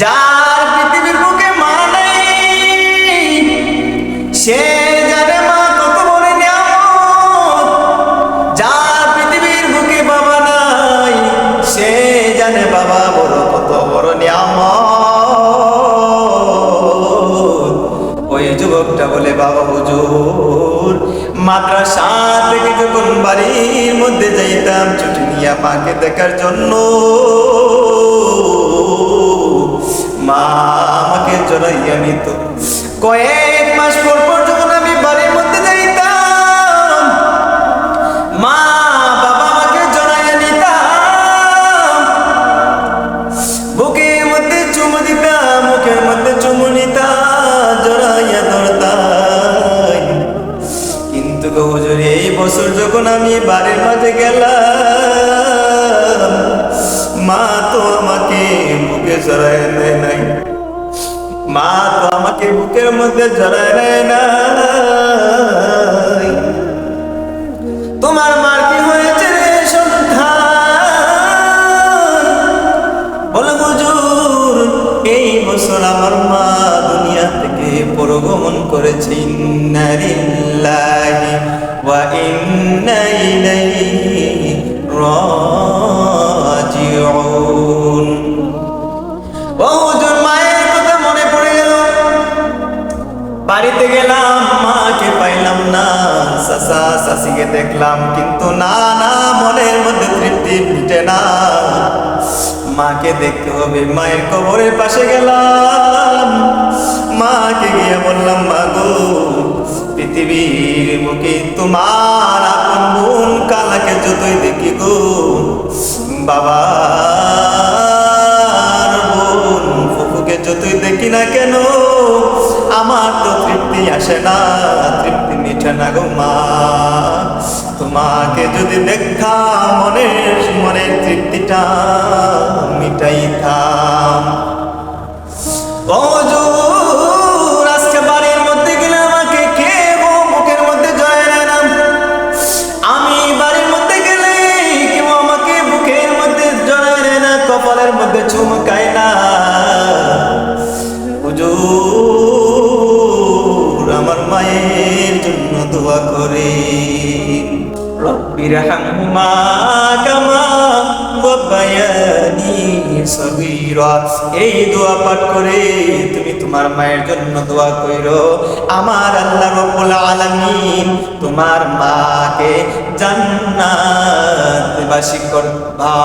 যার পৃথিবীর বুকে মা নেই, সে জানে মা কত বড় নিয়ামত। যার পৃথিবীর বুকে বাবা নাই, সে জানে বাবা বড় কত বড় নিয়ামত। ওই যুবকটা বলে, বাবা হুজুর মাদ্রাসা থেকে যখন বাড়ির মধ্যে যাইতাম, ছুটি নিয়ে মাকে দেখার জন্য জড়াইয়া নিত কয়েক মাস পর পর যখন আমি বাড়ির মধ্যে যাইতাম, মা বাবা আমাকে জড়াইয়া নিতাম। বুকের মধ্যে চুমু দিতাম, মুখের মধ্যে চুমু নিতাম, জড়াইয়া ধরতাম। কিন্তু হুজুর, এই বছর যখন আমি বাড়ির মাঝে গেলাম মা তো আমাকে বুকের মধ্যে জড়ায় নেয় না তোমার মার কি হয়েছে রে সন্তান বলে এই বছর আমার মা দুনিয়া থেকে পরগমন করেছে ইন্না লিল্লাহি ওয়া ইন্না ইলাইহি রাজিউন। ও বাড়িতে গেলাম, মাকে পাইলাম না। সাসা, সাসিকে দেখলাম, কিন্তু না না, মনের মধ্যে তৃপ্তি মিটে না। মাকে দেখতে হবে, মায়ের কবরের পাশে গেলাম। মাকে গিয়ে বললাম, মা গো, পৃথিবীর মুখে তোমার আপন বোন কালাকে যতই দেখি গো বাবা বোন ফুফুকে যতই দেখি না কেন আসে না তৃপ্তি মিঠে না গো মা। তোমাকে যদি দেখা মনের মনের তৃপ্তিটা মিটাইতাম করে। এই দোয়া পাঠ করে তুমি তোমার মায়ের জন্য দোয়া কইরো। আমার আল্লাহ রব্বুল আলামিন তোমার মাকে জান্নাত বাসী করবা।